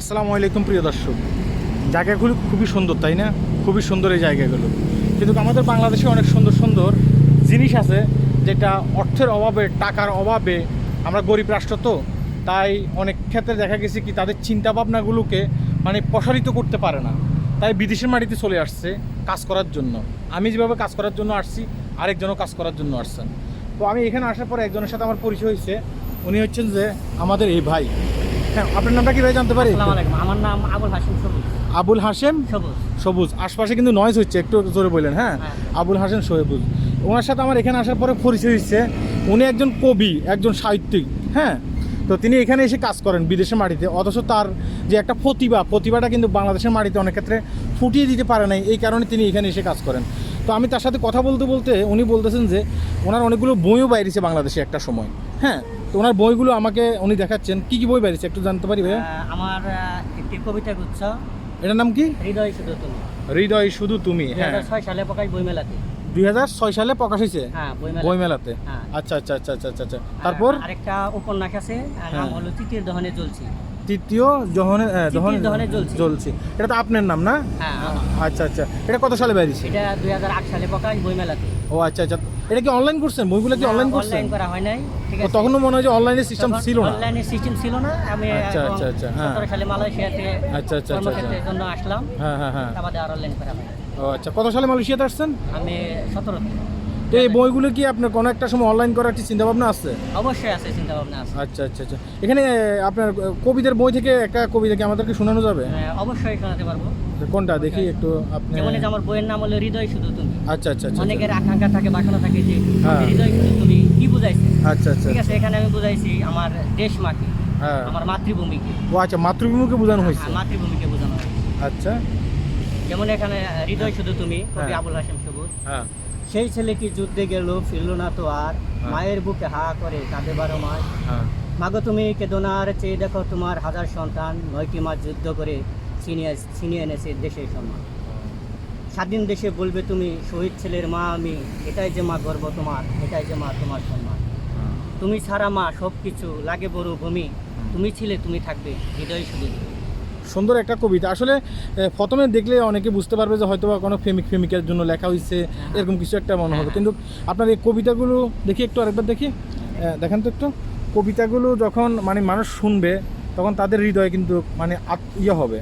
আসসালামু আলাইকুম প্রিয় দর্শক। জায়গাগুলো খুবই সুন্দর, তাই না? খুবই সুন্দর এই জায়গাগুলো। কিন্তু আমাদের বাংলাদেশে অনেক সুন্দর সুন্দর জিনিস আছে, যেটা অর্থের অভাবে, টাকার অভাবে আমরা গরিব রাষ্ট্র তো, তাই অনেক ক্ষেত্রে দেখা গেছে কি তাদের চিন্তা ভাবনাগুলোকে মানে প্রসারিত করতে পারে না। তাই বিদেশের মাটিতে চলে আসছে কাজ করার জন্য। আমি যেভাবে কাজ করার জন্য আসছি, আরেকজনও কাজ করার জন্য আসছেন। তো আমি এখানে আসার পরে একজনের সাথে আমার পরিচয় হয়েছে। উনি হচ্ছেন যে আমাদের এই ভাই। হ্যাঁ আপনার নামটা কি ভাই জানতে পারি? আসসালামু আলাইকুম আমার নাম আবুল হাসিম সবুজ। আবুল হাসেম সবুজ। সবুজ। আশপাশে কিন্তু নয়েজ হচ্ছে একটু জোরে বললেন হ্যাঁ? হ্যাঁ। আবুল হাসেম সবুজ। ওনার সাথে আমার এখানে আসার পরে পরিচয় হচ্ছে উনি একজন কবি একজন সাহিত্যিক হ্যাঁ? তো তিনি এখানে এসে কাজ করেন বিদেশের মাটিতে। অথচ তার যে একটা প্রতিভা প্রতিভাটা কিন্তু বাংলাদেশের মাটিতে অনেক ক্ষেত্রে ফুটিয়ে দিতে পারে নাই। এই কারণে তিনি এখানে এসে কাজ করেন। তো আমি তার সাথে কথা বলতে বলতে উনি বলতেছেন যে ওনার অনেকগুলো বইও বাইরেছে বাংলাদেশে একটা সময় হ্যাঁ? তো ওনার বইগুলো আমাকে উনি দেখাচ্ছেন। কি কি বই বেরিয়েছে? একটু জানতে পারি ভাইয়া? আমার একটি কবিতা গুচ্ছ। এটার নাম কি? হৃদয় শুধু তুমি। হৃদয় শুধু তুমি হ্যাঁ। ছয় সালে প্রকাশ বইমেলাতে। দুই হাজার ছয় সালে প্রকাশ হয়েছে? হ্যাঁ বইমেলা বইমেলাতে। হ্যাঁ। আচ্ছা আচ্ছা আচ্ছা আচ্ছা আচ্ছা আচ্ছা। তারপর? আরেকটা উপন্যাস আছে নাম হ্যাঁ। হলো তৃতীয় দহনে জ্বলছি। তৃতীয় জহনে দহনে জ্বলছি। এটা তো আপনার নাম না? হ্যাঁ আচ্ছা আচ্ছা। এটা কত সালে বেরিয়েছে? এটা দুই হাজার আট সালে প্রকাশ বইমেলাতে। ও আচ্ছা আচ্ছা। এটা কি অনলাইন করছেন বইগুলো কি অনলাইন করছেন অনলাইন করা হয় নাই। ঠিক আছে। তখনও মনে হয় যে অনলাইনের সিস্টেম ছিল না। অনলাইনে সিস্টেম ছিল না। আমি আচ্ছা, আচ্ছা, আচ্ছা, হ্যাঁ। সালে মালয়েশিয়াতে আচ্ছা, আচ্ছা, আচ্ছা, কর্মক্ষেত্রের জন্য আসলাম। হ্যাঁ হ্যাঁ হ্ঁ তারপরে আর অনলাইন করা হয় ও আচ্ছা। কত সালে মালয়েশিয়াতে আসছেন? আমি সতেরো তো এই বইগুলো কি আপনার কোনো একটা সময় অনলাইন করার কি চিন্তা ভাবনা আছে? অবশ্যই আছে চিন্তা ভাবনা আছে। আচ্ছা আচ্ছা আচ্ছা। এখানে আপনার কবিদের বই থেকে একটা কবিতা কি আমাদেরকে শোনানো যাবে? হ্যাঁ, অবশ্যই শোনাতে পারব। কোনটা? দেখি একটু আপনি। যেমন আমার বইয়ের নাম হলো হৃদয় শুধু তুমি। আচ্ছা আচ্ছা আচ্ছা অনেকের আকাঙ্ক্ষা থাকে বাসনা থাকে যে হ্যাঁ। হৃদয় শুধু তুমি কি বুঝাইছে? আচ্ছা আচ্ছা ঠিক আছে এখানে আমি বুঝাইছি আমার দেশ মাকে হ্যাঁ। আমার মাতৃভূমিকে। ও আচ্ছা মাতৃভূমিকে বোঝানো হয়েছে। হ্যাঁ, মাতৃভূমিকে বোঝানো হয় আচ্ছা। যেমন এখানে হৃদয় শুধু তুমি কবি। আবুল হাসিম সবুজ। হ্যাঁ। সেই ছেলেটি যুদ্ধে গেল ফিরল না তো আর। মায়ের বুকে হা করে কাঁদে বারো মাস হ্যাঁ। মাগো তুমি কেদনার চেয়ে দেখো তোমার হাজার সন্তান নয়টি মাস যুদ্ধ করে ছিনিয়ে ছিনিয়ে এনেছে দেশের সম্মান। স্বাধীন দেশে বলবে তুমি শহীদ ছেলের মা আমি এটাই যে মা গর্ব তোমার এটাই যে মা তোমার সম্মান। তুমি ছাড়া মা সব কিছু লাগে বড় ভূমি। তুমি ছিলে তুমি থাকবে হৃদয় শুধু। সুন্দর একটা কবিতা। আসলে প্রথমে দেখলে অনেকে বুঝতে পারবে যে হয়তো বা কোনো প্রেমিক প্রেমিকার জন্য লেখা হয়েছে এরকম কিছু একটা মনে হবে। হ্যাঁ। কিন্তু আপনার এই কবিতাগুলো দেখি একটু আরেকবার দেখি। দেখেন তো একটু। কবিতাগুলো যখন মানে মানুষ শুনবে তখন তাদের হৃদয়ে কিন্তু মানে ইয়ে হবে।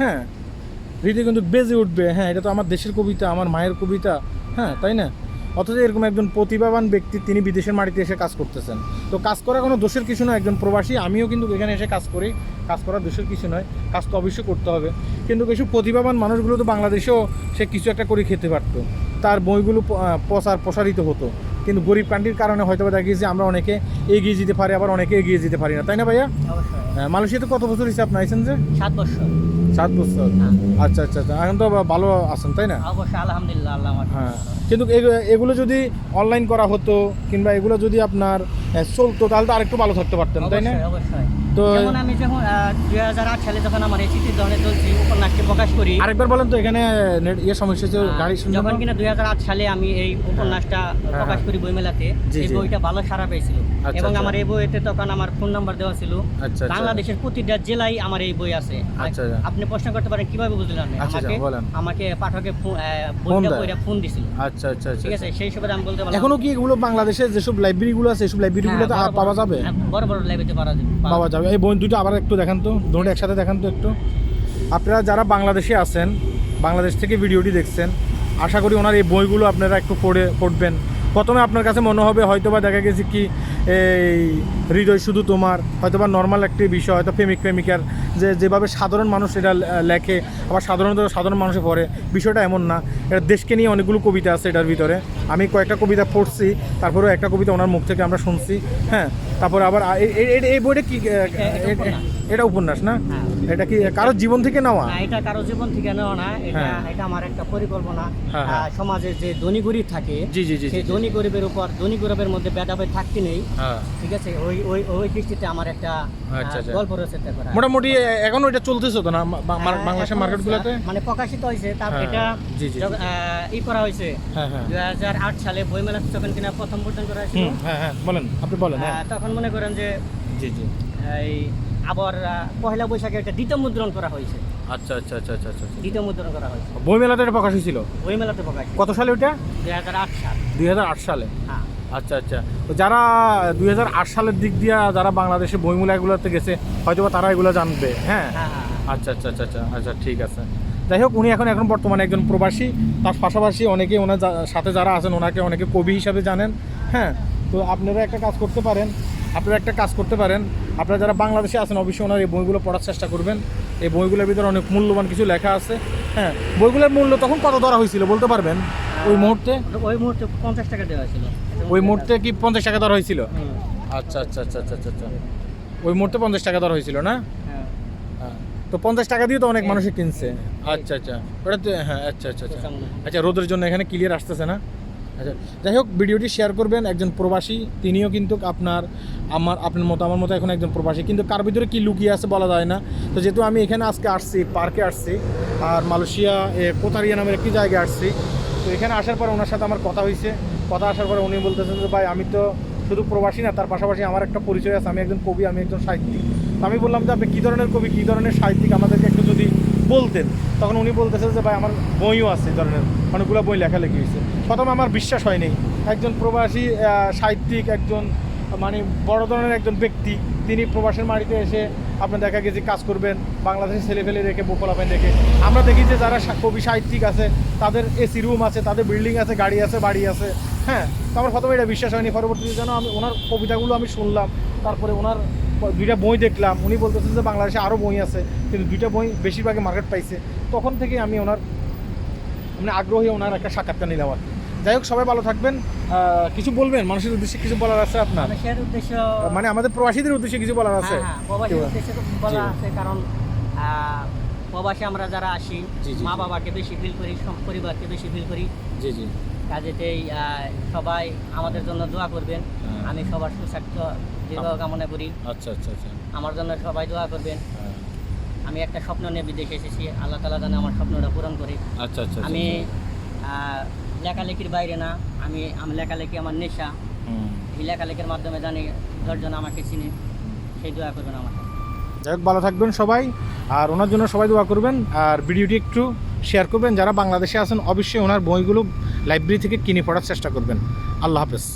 হ্যাঁ হৃদয় কিন্তু বেজে উঠবে। হ্যাঁ এটা তো আমার দেশের কবিতা আমার মায়ের কবিতা। হ্যাঁ তাই না? অথচ এরকম একজন প্রতিভাবান ব্যক্তি তিনি বিদেশের মাটিতে এসে কাজ করতেছেন। তো কাজ করা কোনো দোষের কিছু নয় একজন প্রবাসী আমিও কিন্তু এখানে এসে কাজ করি কাজ করা দোষের কিছু নয় কাজ তো অবশ্যই করতে হবে। কিন্তু কিছু প্রতিভাবান মানুষগুলো তো বাংলাদেশেও সে কিছু একটা করে খেতে পারতো। তার বইগুলো প্রচার প্রসারিত হতো। কিন্তু গরিব কান্ট্রির কারণে হয়তো বা দেখা গেছে আমরা অনেকে এগিয়ে যেতে পারি আবার অনেকে এগিয়ে যেতে পারি না। তাই না ভাইয়া? আহ, মালয়েশিয়াতে কত বছর হিসাব নাইছেন যে? সাত বছর। সাত বছর? হ্যাঁ। আচ্ছা আচ্ছা আচ্ছা। এখন তো ভালো আছেন তাই না? অবশ্যই আলহামদুলিল্লাহ আল্লাহ হ্যাঁ। কিন্তু এগ- এগুলো যদি অনলাইন করা হতো কিংবা এগুলো যদি আপনার চলতো তাহলে তো আরেকটু ভালো থাকতে পারতেন তাই না? অবশ্যই। তো যেমন আমি যখন দুই হাজার আট সালে যখন আমার এই চিঠির দহনে চলছি উপন্যাসটি প্রকাশ করি আরেকবার বলেন তো এখানে ইয়ে সমস্যা হচ্ছে গাড়ি যখন কিনা দুই হাজার আট সালে আমি এই উপন্যাসটা প্রকাশ হ্যাঁ। করি বইমেলাতে এই বইটা ভালো সারা পেয়েছিল। আচ্ছা, এবং আচ্ছা। আমার এই বইতে তখন আমার ফোন নাম্বার দেওয়া ছিল। আচ্ছা বাংলাদেশের প্রতিটা জেলায় আমার এই বই আছে। আপনি প্রশ্ন করতে পারেন কীভাবে বুঝলেন আমাকে। আমাকে পাঠকে ফোন- বইটা ফোন দিছিল। আচ্ছা আচ্ছা ঠিক আছে? সেই সুবাদে আমি বলতে পারলাম। এখনও কি এগুলো বাংলাদেশে যেসব লাইব্রেরিগুলো আছে সেসব লাইব্রেরিগুলোতে হ্যাঁ, বড় পাওয়া বড়- যাবে? হ্যাঁ, বড় বড় লাইব্রেরিতে পাওয়া যাবে। পাওয়া যাবে। এই বই দুটো আবার একটু দেখান তো দুটো একসাথে দেখান তো একটু। আপনারা যারা বাংলাদেশে আছেন, বাংলাদেশ থেকে ভিডিওটি দেখছেন, আশা করি ওনার এই বইগুলো আপনারা একটু পড়ে, পড়বেন। প্রথমে আপনার কাছে মনে হবে হয়তোবা দেখা গেছে কি, এই হৃদয় শুধু তোমার, হয়তোবা নর্মাল একটি বিষয়, হয়তো প্রেমিক, প্রেমিকার যে, যেভাবে সাধারণ মানুষ এটা লেখে, আবার সাধারণত সাধারণ মানুষে পড়ে, বিষয়টা এমন না। এটা দেশকে নিয়ে অনেকগুলো কবিতা আছে এটার ভিতরে। আমি কয়েকটা কবিতা পড়ছি, তারপরেও একটা কবিতা ওনার মুখ থেকে আমরা শুনছি হ্যাঁ? তারপরে আবার এই বইটা কি এটা উপন্যাস। না? হ্যাঁ। এটা কি কারোর জীবন থেকে নেওয়া? না এটা কারও জীবন থেকে নেওয়া না এটা হ্যাঁ। এটা আমার একটা পরিকল্পনা। হ্যাঁ, হ্যাঁ। সমাজে যে ধনী গরিব থাকে জি জি জি সেই ধনী গরিবের উপর ধনী গরিবের মধ্যে ভেদাভেদ থাকতে নেই। ঠিক আছে? ওই ওই ওই দৃষ্টিতে আমার একটা আচ্ছা, আচ্ছা। গল্প রচনা করা মোটামুটি এখনও এটা চলতেছে তো না? বাংলাদেশের মার্কেটগুলোতে মানে প্রকাশিত হয়েছে। তার এটা জি, জি, ই করা হয়েছে। হ্যাঁ হ্যাঁ। দুই হাজার আট সালে বইমেলা যখন কিনা প্রথম পর্যন্ত করা হয়েছিল। হ্যাঁ হ্যাঁ। বলেন আপনি বলেন হ্যাঁ। তখন মনে করেন যে জি জি। এই আবার পহেলা বৈশাখে একটা দ্বিতীয় মুদ্রণ করা হয়েছে। আচ্ছা আচ্ছা আচ্ছা আচ্ছা আচ্ছা দ্বিতীয় মুদ্রণ করা হয়েছে। বই মেলাতে এটা প্রকাশ হয়েছিল ওই মেলাতে প্রকাশ কত সালে ওটা দুই হাজার আট সাল। দুই হাজার আট সালে? হ্যাঁ। আচ্ছা আচ্ছা। তো যারা দুই হাজার আট সালের দিক দিয়ে যারা বাংলাদেশে বইমেলাগুলোতে গেছে হয়তো বা তারা এগুলো জানবে হ্যাঁ? হ্যাঁ হ্যাঁ আচ্ছা আচ্ছা আচ্ছা আচ্ছা আচ্ছা ঠিক আছে। যাই হোক উনি এখন এখন বর্তমানে একজন প্রবাসী। তার পাশাপাশি অনেকে ওনার সাথে যারা আছেন ওনাকে অনেকে কবি হিসাবে জানেন হ্যাঁ? তো আপনারা একটা কাজ করতে পারেন। আপনারা একটা কাজ করতে পারেন। আপনারা যারা বাংলাদেশে আছেন অবশ্যই ওনার এই বইগুলো পড়ার চেষ্টা করবেন। এই বইগুলোর ভিতরে অনেক মূল্যবান কিছু লেখা আছে। হ্যাঁ বইগুলোর মূল্য তখন কত ধরা হয়েছিল বলতে পারবেন? ওই মুহূর্তে? ওই মুহূর্তে পঞ্চাশ টাকা দেওয়া ছিল। ওই মুহূর্তে কি পঞ্চাশ টাকা ধরা হয়েছিল? আচ্ছা আচ্ছা আচ্ছা আচ্ছা আচ্ছা আচ্ছা। ওই মুহূর্তে পঞ্চাশ টাকা ধরা হয়েছিল না? হ্যাঁ। হ্যাঁ। তো পঞ্চাশ টাকা দিয়ে তো অনেক মানুষই কিনছে। আচ্ছা আচ্ছা। ওটা হ্যাঁ আচ্ছা আচ্ছা আচ্ছা। আচ্ছা রোদের জন্য এখানে ক্লিয়ার আসতেছে না? আচ্ছা যাই হোক ভিডিওটি শেয়ার করবেন একজন প্রবাসী তিনিও কিন্তু আপনার আমার আপনার মতো আমার মতো এখন একজন প্রবাসী। কিন্তু কার ভিতরে কী লুকিয়ে আছে বলা যায় না। তো যেহেতু আমি এখানে আজকে আসছি পার্কে আসছি আর মালয়েশিয়া এ, কোতারিয়া নামের একটি জায়গায় আসছি তো এখানে আসার পর ওনার সাথে আমার কথা হয়েছে। কথা আসার পরে উনি বলতেছেন যে ভাই আমি তো শুধু প্রবাসী না তার পাশাপাশি আমার একটা পরিচয় আছে আমি একজন কবি আমি একজন সাহিত্যিক। আমি বললাম যে আপনি কী ধরনের কবি কী ধরনের সাহিত্যিক? আমাদেরকে একটু যদি বলতেন, তখন উনি বলতেছে যে, ভাই, আমার বইও আছে ধরনের, অনেকগুলো বই লেখালেখি হয়েছে। প্রথমে আমার বিশ্বাস হয়নি একজন প্রবাসী সাহিত্যিক, একজন মানে বড় ধরনের একজন ব্যক্তি, তিনি প্রবাসের মাটিতে এসে আপনার দেখা গেছে কাজ করবেন বাংলাদেশে ছেলে ফেলে রেখে বোকলাপেন রেখে। আমরা দেখি যে, যারা কবি, সাহিত্যিক আছে, তাদের এসি রুম আছে, তাদের বিল্ডিং আছে, গাড়ি আছে, বাড়ি আছে হ্যাঁ? তো আমার প্রথমে এটা বিশ্বাস হয়নি, পরবর্তীতে যেন আমি, ওনার কবিতাগুলো আমি শুনলাম, তারপরে ওনার দুইটা বই দেখলাম উনি বলতেছেন যে বাংলাদেশে আরও বই আছে কিন্তু দুইটা বই বেশিরভাগই মার্কেট পাইছে। তখন থেকে আমি ওনার মানে আগ্রহী ওনার একটা সাক্ষাৎকার নিলাম আর যাই হোক সবাই ভালো থাকবেন। কিছু বলবেন? মানুষের উদ্দেশ্যে কিছু বলার আছে আপনার? উদ্দেশ্য মানে আমাদের প্রবাসীদের উদ্দেশ্যে কিছু বলার আছে? হ্যাঁ, হ্যাঁ, বল- আছে কারণ প্রবাসে আমরা যারা আসি মা। বাবাকে বেশি ফিল করি পরিবারকে বেশি ফিল করি। জি জি। কাজেতেই সবাই আমাদের জন্য দোয়া করবেন। হ্যাঁ। আমি সবার সুস্বাস্থ্য দীর্ঘ কামনা করি। আচ্ছা আচ্ছা আচ্ছা। আমার জন্য সবাই দোয়া করবেন। হ্যাঁ। আমি একটা স্বপ্ন নিয়ে বিদেশে এসেছি। আল্লাহ তালা যেন আমার স্বপ্নটা পূরণ করে। আচ্ছা আচ্ছা আমি আহ, লেখালেখির বাইরে না। আমি আমি লেখালেখি আমার নেশা। এই লেখালেখির মাধ্যমে জানি দশজন আমাকে চিনে। সেই দোয়া করবেন আমার যাই হোক ভালো থাকবেন সবাই। আর ওনার জন্য সবাই দোয়া করবেন। আর ভিডিওটি একটু শেয়ার করবেন। যারা বাংলাদেশে আছেন অবশ্যই ওনার বইগুলো লাইব্রেরি থেকে কিনে পড়ার চেষ্টা করবেন। আল্লাহ হাফেজ।